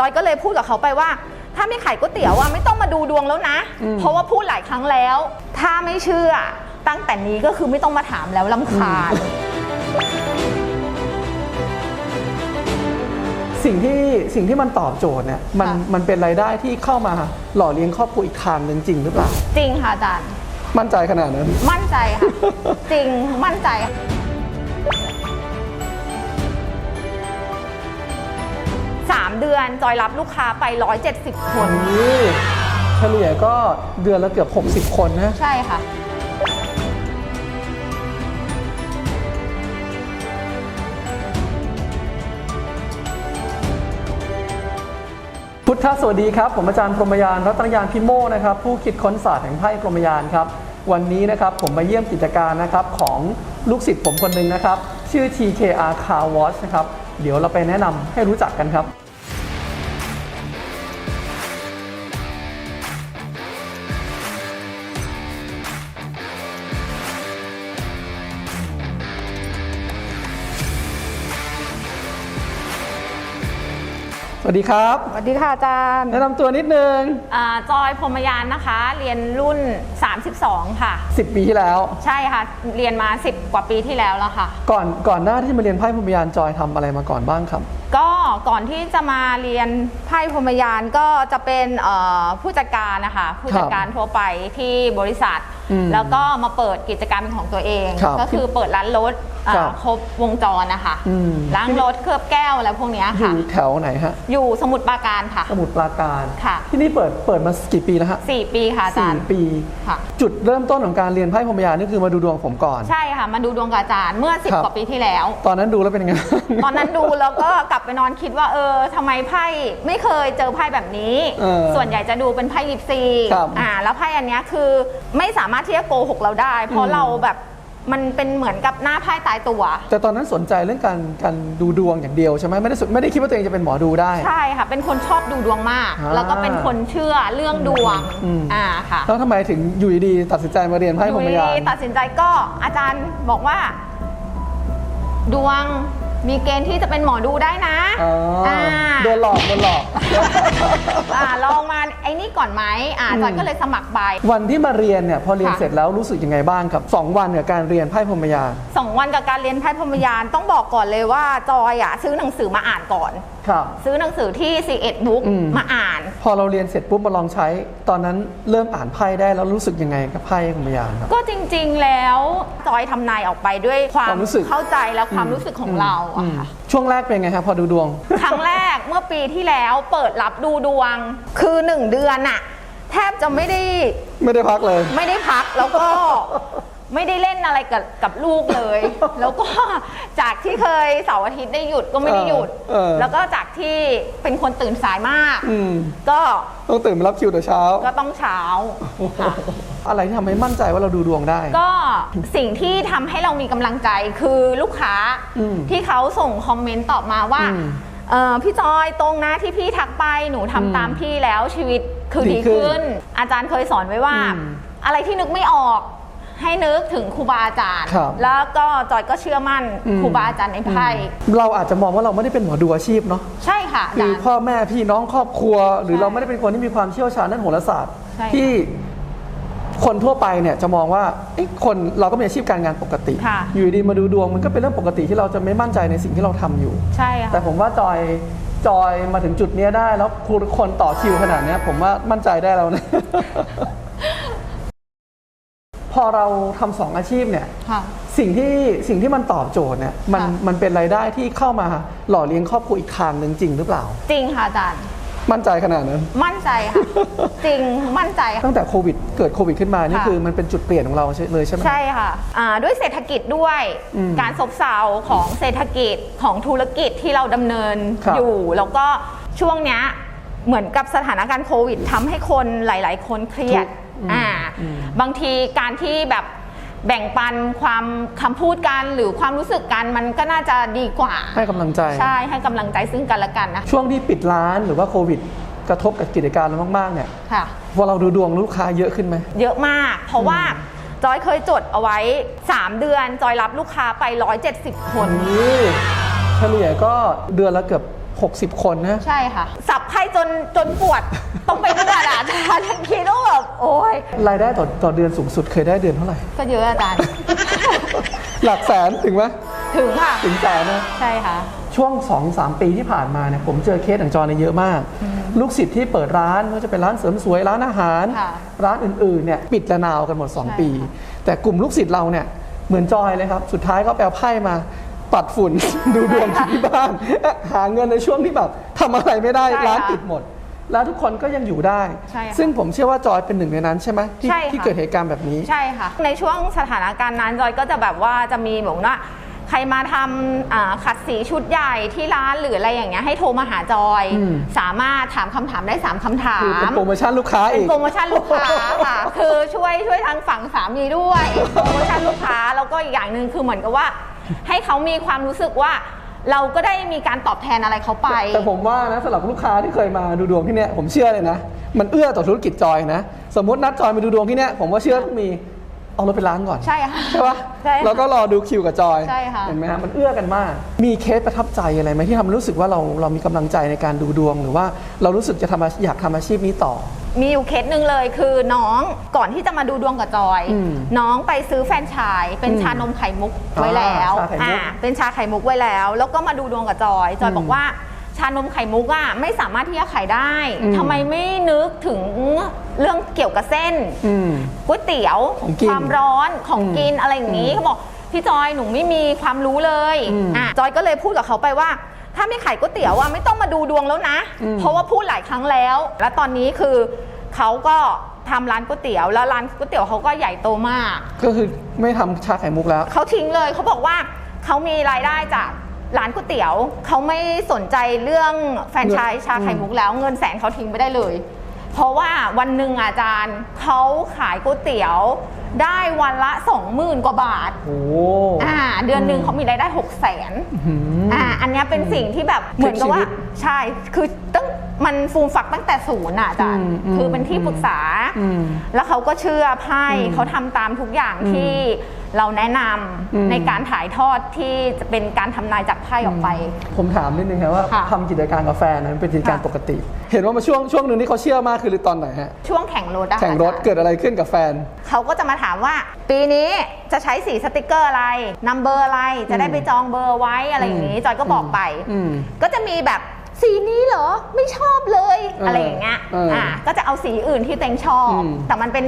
จอยก็เลยพูดกับเขาไปว่า ถ้าไม่ขายก๋วยเตี๋ยวอะไม่ต้องมาดูดวงแล้วนะอืมเพราะว่าพูดหลายครั้งแล้ว ถ้าไม่เชื่อตั้งแต่นี้ก็คือไม่ต้องมาถามแล้วลำคาญ สิ่งที่สิ่งที่มันตอบโจทย์เนี่ยมันค่ะ มันเป็นรายได้ที่เข้ามาหล่อเลี้ยงครอบครัวอีกทางหนึ่งจริงหรือเปล่า จริงค่ะอาจารย์ มั่นใจขนาดนั้น มั่นใจค่ะ จริงมั่นใจค่ะ ดือนจอยรับลูกค้าไป 170 คน นี่เฉลี่ยก็เดือนละเกือบ 60 คนนะ ใช่ค่ะ พุทธสวัสดีครับ ผมอาจารย์พรหมยานรัตนยานพิโมกนะครับ ผู้คิดค้นศาสตร์แห่งไพ่พรหมยานครับ วันนี้นะครับผมมาเยี่ยมกิจการนะครับของลูกศิษย์ผมคนหนึ่งนะครับ ชื่อ TKR Car Wash นะครับ เดี๋ยวเราไปแนะนำให้รู้จักกันครับ วัสดีครับ สวัสดีค่ะอาจารย์ แนะนำตัวนิดนึงอ่าจอยพรหมยานนะคะ เรียนรุ่น 32 ค่ะ 10 ปีที่แล้ว ใช่ค่ะ เรียนมา 10 กว่าปีที่แล้วแล้วค่ะ ก่อนก่อนหน้าที่จะมาเรียนไพ่พรหมยานจอยทำอะไรมาก่อนบ้างครับ ก็ก่อนที่จะมาเรียนไพ่พรหมยานก็จะเป็นเอ่อผู้จัดการนะคะผู้จัดการทั่วไปที่บริษัทอืมแล้วก็มาเปิดกิจการเป็นของตัวเองครับก็คือเปิดร้านรถอ่าครับครบวงจรนะคะอืมล้างรถเคลือบแก้วอะไรพวกเนี้ยอค่ะยู่แถวไหนฮะอยู่สมุทรปราการค่ะ สมุทรปราการค่ะ ที่นี่เปิดเปิดมากี่ปีแล้วฮะ4ปีค่ะอาจาสี่รย์ปีค่ะจุดเริ่มต้นของการเรียนไพ่พรหมยานนี่คือมาดูดวงผมก่อนใช่ค่ะมาดูดวงกับอาจารย์เมื่อครับ10กว่าปีที่แล้ว ตอนนั้นดูแล้วเป็นยังไงตอนนั้นดูแล้วก็กลับไปนอนคิดว่าเออทำไมไพ่ไม่เคยเจอไพ่แบบนี้ เออส่วนใหญ่จะดูเป็นไพ่ยิปซีครับอ่าแล้วไพ่อันเนี้ยคือไม่สามารถที่จะโกหกเราได้ เพอืราะม เราแบบมันเป็นเหมือนกับหน้าไพ่ตายตัว แต่ตอนนั้นสนใจเรื่องการการดูดวงอย่างเดียวใช่ไหมไม่ได้สนไม่ได้คิดว่าตัวเองจะเป็นหมอดูได้ ใช่ค่ะ เป็นคนชอบดูดวงมาก อ่าแล้วก็เป็นคนเชื่อเรื่องดวงอืม อ่าค่ะแล้วทำไมถึงอยู่ดีๆตัดสินใจมาเรียนไพ่พรหมยาน ดีๆตัดสินใจก็อาจารย์บอกว่า ดวง มีเกณฑ์ที่จะเป็นหมอดูได้นะอ๋ออาโดนหลอกโดนหลอก อ่าลองมาไอ้นี่ก่อนไหมอ่าอาจารย์อืมก็เลยสมัครใบวันที่มาเรียนเนี่ยพอเรียนค่ะ เสร็จแล้วรู้สึกยังไงบ้างครับสองวันกับการเรียนไพ่พรหมยานสองวันกับการเรียนไพ่พรหมยานต้องบอกก่อนเลยว่าจอยอะซื้อหนังสือมาอ่านก่อน ครับ ซื้อหนังสือที่ C1 Book อืม มาอ่าน พอเราเรียนเสร็จปุ๊บมาลองใช้ ตอนนั้นเริ่มอ่านไพ่ได้แล้วรู้สึกยังไงกับไพ่พรหมยานครับ ก็จริงๆแล้วจอยทำนายออกไปด้วยความความรู้สึก เข้าใจและความรู้สึกของเราอือะมค่ะ ช่วงแรกเป็นไงครับพอดูดวง ครั้งแรกเมื่อปีที่แล้วเปิดรับดูดวงคือหนึ่งเดือนอะแทบจะไม่ได้ไม่ได้พักเลย ไม่ได้พักแล้วก็ ไม่ได้เล่นอะไรกับกับลูกเลย แล้วก็จากที่เคยเสาร์อาทิตย์ได้หยุดก็ไม่ได้หยุดเออ แล้วก็จากที่เป็นคนตื่นสายมาก อืมก็ต้องตื่นมารับคิวแต่เช้า ก็ต้องเช้าค่ะอะไรที่ทำให้มั่นใจว่าเราดูดวงได้ ก็สิ่งที่ทำให้เรามีกำลังใจคือลูกค้าอืมที่เขาส่งคอมเมนต์ตอบมาว่าอืมเออพี่จอยตรงนะที่พี่ทักไปหนูทำอืมตามพี่แล้วชีวิตคือดีดีขึ้น ขึ้น อาจารย์เคยสอนไว้ว่า อืม อะไรที่นึกไม่ออก ให้นึกถึงครูบาอาจารย์ ครับ แล้วก็จอยก็เชื่อมั่นอืมครูบาอาจารย์ในไพ่เราอาจจะมองว่าเราไม่ได้เป็นหมอดูอาชีพเนาะใช่ค่ะอาคืจาอรย์ พ่อแม่พี่น้องครอบครัว หรือใช่เราไม่ได้เป็นคนที่มีความเชี่ยวชาญด้านโหราศาสตร์ ใช่ที่คนทั่วไปเนี่ยจะมองว่าเอ๊ะคนเราก็มีอาชีพการงานปกติ ค่ะ อยู่ดีมาดูดวงมันก็เป็นเรื่องปกติที่เราจะไม่มั่นใจในสิ่งที่เราทำอยู่ ใช่แต่ค่ะผมว่าจอยจอยมาถึงจุดเนี้ยได้แล้วคุณคนต่อคิวขนาดเนี้ยผมว่ามั่นใจได้แล้วนะพ อเราทำสองอาชีพเนี่ยค่ะสิ่งที่สิ่งที่มันตอบโจทย์เนี่ยมันค่ะมันเป็นรายได้ที่เข้ามาหล่อเลี้ยงครอบครัวอีกทางหนึ่งจริงหรือเปล่า จริงค่ะอาจารย์ มั่นใจขนาดนั้น มั่นใจค่ะ จริงมั่นใจค่ะ ตั้งแต่โควิดเกิดโควิดขึ้นมานี่ค่ะ คือมันเป็นจุดเปลี่ยนของเราใช่เลยใช่ไหม ใช่ค่ะอ่าด้วยเศรษฐกิจด้วย อืมการซบเซาของเศรษฐกิจของธุรกิจที่เราดำเนินครับอยู่ แล้วก็ช่วงเนี้ยเหมือนกับสถานการณ์โควิดทำให้คนหลาย ๆ คนเครียดทุกข์ อืมอ่าอืมบางทีการที่แบบแบ่งปันความคำพูดกันหรือความรู้สึกกันมันก็น่าจะดีกว่า ให้กำลังใจ ใช่ให้กำลังใจซึ่งกันและกันนะ ช่วงที่ปิดร้านหรือว่าโควิดกระทบกับกิจการเรามากๆเนี่ยค่ะพอเราดูดวงลูกค้าเยอะขึ้นไหม เยอะมาก เพราะว่าจอยเคยจดเอาไว้ 3 เดือน จอยรับลูกค้าไป 170 คนนี่เฉลี่ยก็เดือนละเกือบ 60 คนนะ ใช่ค่ะ สับไพ่จนจนปวด ต้องไปนวดอะอา จารย์คิดว่าแบบโอ้ยรายได้ต่อต่อเดือนสูงสุดเคยได้เดือนเท่าไหร่ ก็เยอะอาจารย์ หลักแสนถึงไหมถึงค่ะ ถึงแสนนะ ใช่ค่ะ ช่วง 2-3 ปีที่ผ่านมาเนี่ยผมเจอเคสอย่างจอเนี่ยเยอะมาก ลูกศิษย์ที่เปิดร้านไม่ว่าจะเป็นร้านเสริมสวยร้านอาหาร ค่ะร้านอื่นๆเนี่ยปิดระนาวกันหมด ใช่2 ปีแต่กลุ่มลูกศิษย์เราเนี่ยเหมือนจอยเลยครับ สุดท้ายก็ไปเอาไพ่มาปัดฝุ่น ดูดวงที่บ้าน หาเงินในช่วงที่แบบทำอะไรไม่ได้ใช่ค่ะร้านปิดหมด แล้วทุกคนก็ยังอยู่ได้ ใช่ค่ะ ซึ่งผมเชื่อว่าจอยเป็นหนึ่งในนั้นใช่ไหมที่ใช่ค่ะ ที่เกิดเหตุการณ์แบบนี้ ใช่ค่ะ ในช่วงสถานการณ์นั้นจอยก็จะแบบว่าจะมีแบบว่าใครมาทำอ่าขัดสีชุดใหญ่ที่ร้านหรืออะไรอย่างเงี้ยให้โทรมาหาจอย อืม สามารถถามคำถามได้ 3คำถาคือเป็นม โปรโมชั่นลูกค้าเป็อีนก โปรโมชั่นลูกค้าค่ะ คือช่วยช่วยทางฝั่งสามีด้วย โปรโมชั่นลูกค้าแล้วก็อีกอย่างหนึ่งคือเหมือนกับว่า ให้เขามีความรู้สึกว่า เราก็ได้มีการตอบแทนอะไรเขาไป แต่ผมว่านะสำหรับลูกค้าที่เคยมาดูดวงที่เนี่ยผมเชื่อเลยนะ มันเอื้อต่อธุรกิจจอยนะ สมมตินัดจอยมาดูดวงที่เนี่ยผมว่าเชื่อต้องมีเอารถไปล้างก่อน ใช่ค่ะใช่ปะใช่ค่ะแล้วก็รอดูคิวกับจอย ใช่ค่ะ เห็นไหมฮะมันเอื้อกันมาก มีเคสประทับใจอะไรไหมที่ทำให้รู้สึกว่าเราเรามีกำลังใจในการดูดวงหรือว่าเรารู้สึกจะทำอาอยากทำอาชีพนี้ต่อ มีอยู่เคสหนึ่งเลยคือน้องก่อนที่จะมาดูดวงกับจอย อืมน้องไปซื้อแฟรนไชายเป็นอืมชานมไข่มุกไว้แล้วอ่าชาไข่มุกเป็นชาไข่มุกไว้แล้ว แล้วก็มาดูดวงกับจอยจอยอืมบอกว่าชานมไข่มุกอะไม่สามารถที่จะขายได้อืม ทำไมไม่นึกถึงเรื่องเกี่ยวกับเส้น อืม ก๋วยเตี๋ยวของกินความร้อนของอืมกินอะไรอย่างนี้อืมเขาบอกพี่จอยหนูไม่มีความรู้เลยอืม อะจอยก็เลยพูดกับเขาไปว่า ถ้าไม่ขายก๋วยเตี๋ยวอะไม่ต้องมาดูดวงแล้วนะอืมเพราะว่าพูดหลายครั้งแล้ว แล้วตอนนี้คือเขาก็ทำร้านก๋วยเตี๋ยวแล้วร้านก๋วยเตี๋ยวเขาก็ใหญ่โตมาก ก็คือไม่ทำชาไข่มุกแล้ว เขาทิ้งเลยเขาบอกว่าเขามีรายได้จากร้านก๋วยเตี๋ยวเขาไม่สนใจเรื่องแฟรนไชส์ชาไข่มุกแล้วเงินแสนเขาทิ้งไปได้เลย เพราะว่าวันหนึ่งอาจารย์เขาขายก๋วยเตี๋ยว ได้วันละสองหมื่นกว่าบาท โอ้อ่าเดือนหนึ่งเขามีรายได้หกแสนหืมอ่าอันเนี้ยเป็นสิ่งที่แบบเหมือนกับว่าชีวิตใช่ คือตั้งมันฟูมฝักตั้งแต่ศูนย์อะอาจารย์อืมอืมคือเป็นที่ปรึกษา อืมแล้วเขาก็เชื่อไพ่อืมเขาทำตามทุกอย่างอืมที่ เราแนะนอืมำในการถ่ายทอดที่จะเป็นการทำนายจากไพ่ออกไป ผมถามนิดนึงครับว่าค่ะทำกิจการกาแฟนะมันเป็นกิจการค่ะ ปกติ เห็นว่ามาช่วงช่วงหนึ่งที่เขาเชื่อมากคือตอนไหนฮะ ช่วงแข่งรถอะแข่งรถอาจาย์เกิดอะไรขึ้นกับแฟน เขาก็จะมาถามว่า ปีนี้จะใช้สีสติกเกอร์อะไรนัมเบอร์อะไรจะได้ไปจองเบอร์ไว้อะไรอย่างนี้จอยก็บอกไป อืม ก็จะมีแบบ สีนี้เหรอไม่ชอบเลยเออออะไรอย่างเงี้ยเอออ่อ่าก็จะเอาสีอื่นที่เต็งชอบ อืมแต่มันเป็น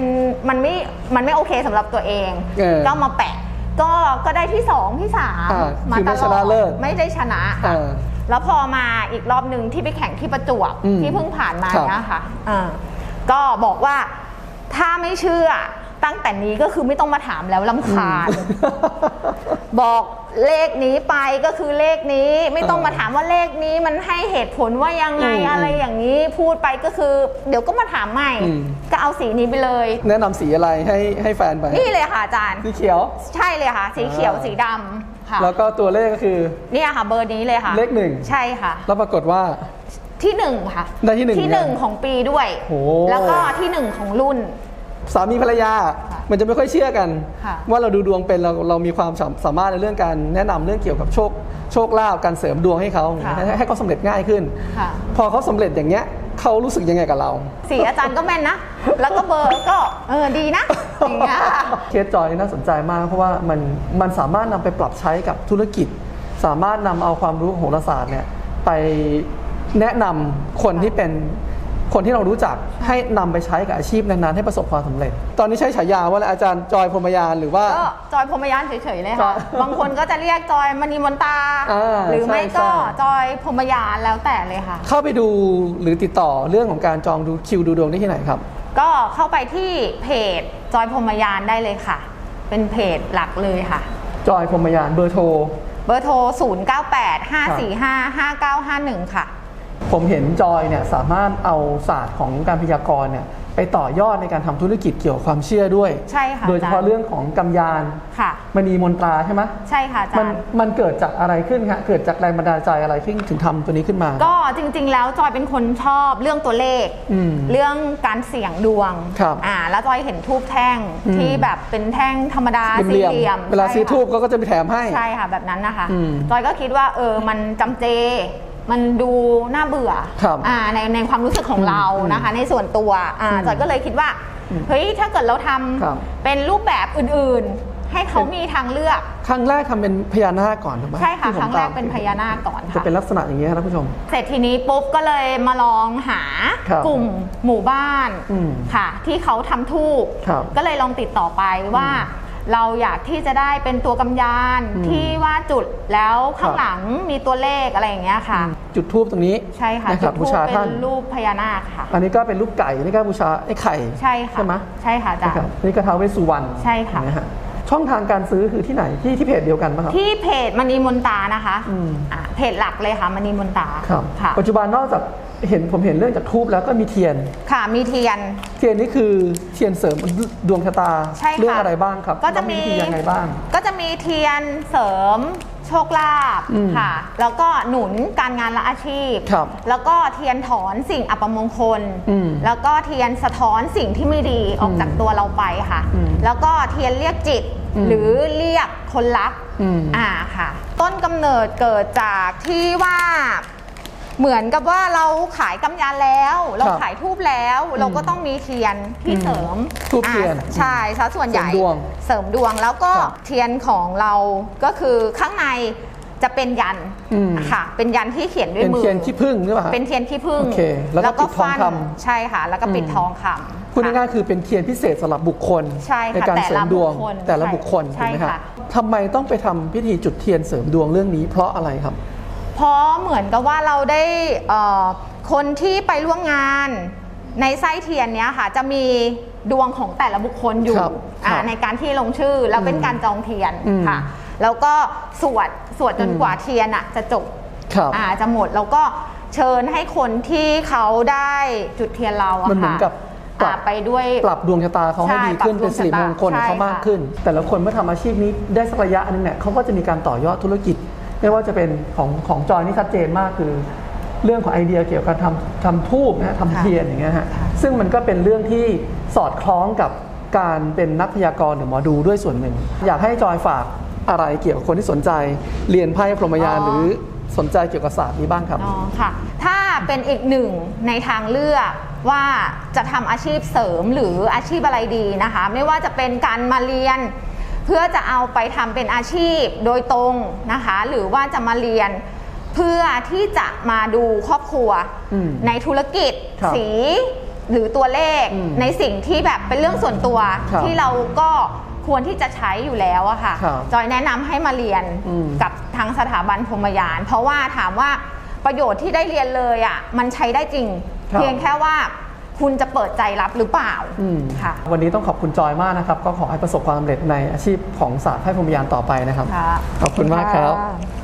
มันไม่มันไม่โอเคสำหรับตัวเอง เออก็มาแปะ ก็ก็ได้ที่สองที่สามอ่ามาคือตไม่ลชอนะดเลิศ ไม่ได้ชนะค่ะเออ แล้วพอมาอีกรอบหนึ่งที่ไปแข่งที่ประจวบอืมที่เพิ่งผ่านมาครับเนี่ยค่ะเออก็บอกว่าถ้าไม่เชื่อตั้งแต่นี้ก็คือไม่ต้องมาถามแล้วลำคาญ บอก เลขนี้ไปก็คือเลขนี้ ไม่ต้องเออมาถามว่าเลขนี้มันให้เหตุผลว่ายังไงอืมอะไรอย่างนี้พูดไปก็คือ เดี๋ยวก็มาถามใหม่ อืม ก็เอาสีนี้ไปเลย แนะนำสีอะไรให้ให้แฟนไปนี่เลยค่ะอาจารย์ สีเขียว ใช่เลยค่ะ สีเขียวอ่า สีดำค่ะแล้วก็ตัวเลขก็คือ เนี่ยค่ะ เบอร์นี้เลยค่ะเลขหนึ่ง ใช่ค่ะ แล้วปรากฏว่า ที่หนึ่งค่ะได้ที่หนึ่งที่หนึ่งเหมือนกันของปีด้วย โอ้ แล้วก็ที่หนึ่งของรุ่น สามีภรรยาค่ะมันจะไม่ค่อยเชื่อกันค่ะว่าเราดูดวงเป็นเราเรามีความสามสามารถในเรื่องการแนะนำเรื่องเกี่ยวกับโชคโชคลาภการเสริมดวงให้เขาค่ะให้ให้เขาสำเร็จง่ายขึ้นค่ะพอเขาสำเร็จอย่างเงี้ยเขารู้สึกยังไงกับเรา สีอาจารย์ก็แม่นนะ แล้วก็เบอร์ก็เออดีนะอย่างเงี้ยค่ะเคสจอยนี่น่าสนใจมาก เพราะว่ามันมันสามารถนำไปปรับใช้กับธุรกิจ สามารถนำเอาความรู้ของโหราศาสตร์เนี่ยไปแนะนำคนที่เป็น คนที่เรารู้จักให้นำไปใช้กับอาชีพนั้นๆให้ประสบความสำเร็จ ตอนนี้ใช้ฉายาว่าอะไรอาจารย์จอยพรหมยานหรือว่าก็จอยพรหมยานเฉยๆเลยจอค่ะยบางคนก็จะเรียกจอยมณีมนตาอ่าหรือไม่ใช่ก็ใช่จอยพรหมยานแล้วแต่เลยค่ะ เข้าไปดูหรือติดต่อเรื่องของการจองดูคิวดูดวงได้ที่ไหนครับ ก็เข้าไปที่เพจจอยพรหมยานได้เลยค่ะ เป็นเพจหลักเลยค่ะ จอยพรหมยานเบอร์โทรเบอร์โทร 0 9 8 5 4 5 5 9 5 1 ค่ะ ผมเห็นจอยเนี่ยสามารถเอาศาสตร์ของการพยากรณ์เนี่ยไปต่อยอดในการทำธุรกิจเกี่ยวกับความเชื่อด้วย ใช่ค่ะ โดยเฉพาะอาจารย์เรื่องของกำยานค่ะมณีมนตราใช่ไหมใช่ค่ะอาจามันรย์มันเกิดจากอะไรขึ้นฮะเกิดจากแรงบันดาลใจอะไรที่ถึงทำตัวนี้ขึ้นมา ก็จริง ๆ แล้วจอยเป็นคนชอบเรื่องตัวเลขอืมเรื่องการเสี่ยงดวงครับอ่าแล้วจอยเห็นทูบแท่งอืมที่แบบเป็นแท่งธรรมดาเหสี่ลี่ยมเหลี่ยมๆเวลาซื้อใช่ค่ะทูบเขาก็จะมีแถมให้ ใช่ค่ะแบบนั้นนะคะอืมจอยก็คิดว่าเออมันจำเจ มันดูน่าเบื่อครับอ่าในในความรู้สึกของเราอืมนะคะ ในส่วนตัวอ่าอืมจอยก็เลยคิดว่าอืมเฮ้ยถ้าเกิดเราทำครับเป็นรูปแบบอื่นๆ ให้เขามีทางเลือก ครั้งแรกทำเป็นพญานาคก่อนถูกไหมใช่ค่ะที่ผมครั้งแรกตามเป็นพญานาคก่อนจะค่ะ เป็นลักษณะอย่างนี้ยครับท่านผู้ชม เสร็จทีนี้ปุ๊บก็เลยมาลองหาครับกลุ่มหมู่บ้านอืมค่ะ ที่เขาทำทูบครับก็เลยลองติดต่อไปว่า เราอยากที่จะได้เป็นตัวกำยานอืมที่ว่าจุดแล้วข้าคงรับหลังมีตัวเลขอะไรอย่างเงี้ยค่ะ จุดทูบตรงนี้ใช่ค่ะนะครับจุดบูธูปชาเป็ท่านนรูปพญานาคค่ะ อันนี้ก็เป็นรูปไก่นี่ก็บูชาไอ้ไข่ใช่ค่ะใช่ไหมใช่ค่ะอาจารนะครับย์นี่ก็ท้าวเวสสุวรรณใช่ค่ะนฮช่องทางการซื้อคือที่ไหนที่ที่เพจเดียวกันป่ะครับที่เพจมณีมนตานะคะอืมอ่าเพจหลักเลยค่ะมณีมนตาครับค่ะปัจจุบันนอกจากเห็นผมเห็นเรื่องจากทูบแล้วก็มีเทียน ค่ะมีเทียน เทียนนี่คือ เทียนเสริมดวงชะตาใช่ค่ะ เรื่องอะไรบ้างครับก็จะแล้วมีวิธียังไงบ้าง ก็จะมีเทียนเสริมโชคลาภอืมค่ะ แล้วก็หนุนการงานและอาชีพ ครับแล้วก็เทียนถอนสิ่งอัปมงคล อืมแล้วก็เทียนสะท้อนสิ่งที่ไม่ดีออกจากตัวเราไปค่ะ อืมแล้วก็เทียนเรียกจิตอืมหรือเรียกคนรักอืม อ่าค่ะ ต้นกำเนิดเกิดจากที่ว่า เหมือนกับว่าเราขายกำยานแล้ว เราครับขายทูบแล้ว เราก็ต้องมีเทียนที่อืมเสริมธูปเทียนอ่าใช่ซะส่วนใหญ่เสริมดวงเสริมดวงแล้วก็ครับเทียนของเราก็คือข้างในจะเป็นยันอืม ค่ะ เป็นยันที่เขียนด้วยเป็นมือเทียนขี้ผึ้งหรือเปล่าฮะ เป็นเทียนขี้ผึ้งโอเคแล้วก็ปิดทองคำใช่ค่ะ แล้วก็ปิดอืมทองคำพูดง่ายๆคือเป็นเทียนพิเศษสำหรับบุคคลใช่ค่ะการเสริมดวงแต่ละบุคคลแต่ละบุคคลใช่ถูกไหมครับค่ะ ทำไมต้องไปทำพิธีจุดเทียนเสริมดวงเรื่องนี้เพราะอะไรครับ เพราะเหมือนกับว่าเราได้เอ่อคนที่ไปร่วมงานในไส้เทียนเนี้ยค่ะ จะมีดวงของแต่ละบุคคลอยู่ครับอ่าครับในการที่ลงชื่อแล้วเป็นอืมการจองเทียนอืมค่ะ แล้วก็สวดสวดจนอืมกว่าเทียนอะจะจบครับอ่าจะหมดแล้วก็เชิญให้คนที่เขาได้จุดเทียนเราอะมันเหมือนค่ะกับปรับอ่าไปด้วยปรับดวงชะตาเขาให้ใช่ดีขึ้นปรับเป็นสิริมงคลดวงชะตาเขามากใช่ค่ะขึ้น แต่ละคนเมื่อทำอาชีพนี้ได้สักระยะหนึงเนี่ยเขาก็จะมีการต่อยอดธุรกิจ ไม่ว่าจะเป็นของของจอยนี่ชัดเจนมากคือ เรื่องของไอเดียเกี่ยวกับการทำทำทูบนะฮะทำเทียนอย่างเงี้ยฮะซึ่งมันก็เป็นเรื่องที่สอดคล้องกับการเป็นนักพยากรณ์หรือหมอดูด้วยส่วนหนึ่ง อยากให้จอยฝากอะไรเกี่ยวกับคนที่สนใจเรียนไพ่พรหมยานอ๋อหรือสนใจเกี่ยวกับศาสตร์นี้บ้างครับอ๋อค่ะ ถ้าเป็นอีกหนึ่งในทางเลือกว่าจะทำอาชีพเสริมหรืออาชีพอะไรดีนะคะ ไม่ว่าจะเป็นการมาเรียน เพื่อจะเอาไปทำเป็นอาชีพโดยตรงนะคะ หรือว่าจะมาเรียนเพื่อที่จะมาดูครอบครัวอืมในธุรกิจครับสีหรือตัวเลขอืมในสิ่งที่แบบเป็นเรื่องส่วนตัวครับที่เราก็ควรที่จะใช้อยู่แล้วอะค่ะครับจอยแนะนำให้มาเรียนอืมกับทางสถาบันพรหมยาน เพราะว่าถามว่าประโยชน์ที่ได้เรียนเลยอะมันใช้ได้จริงครับเพียงแค่ว่า คุณจะเปิดใจรับหรือเปล่าอืมค่ะ วันนี้ต้องขอบคุณจอยมากนะครับ ก็ขอให้ประสบความสำเร็จในอาชีพของศาสตร์ไพ่พรหมยานต่อไปนะครับค่ะขอบคุณมากครับะ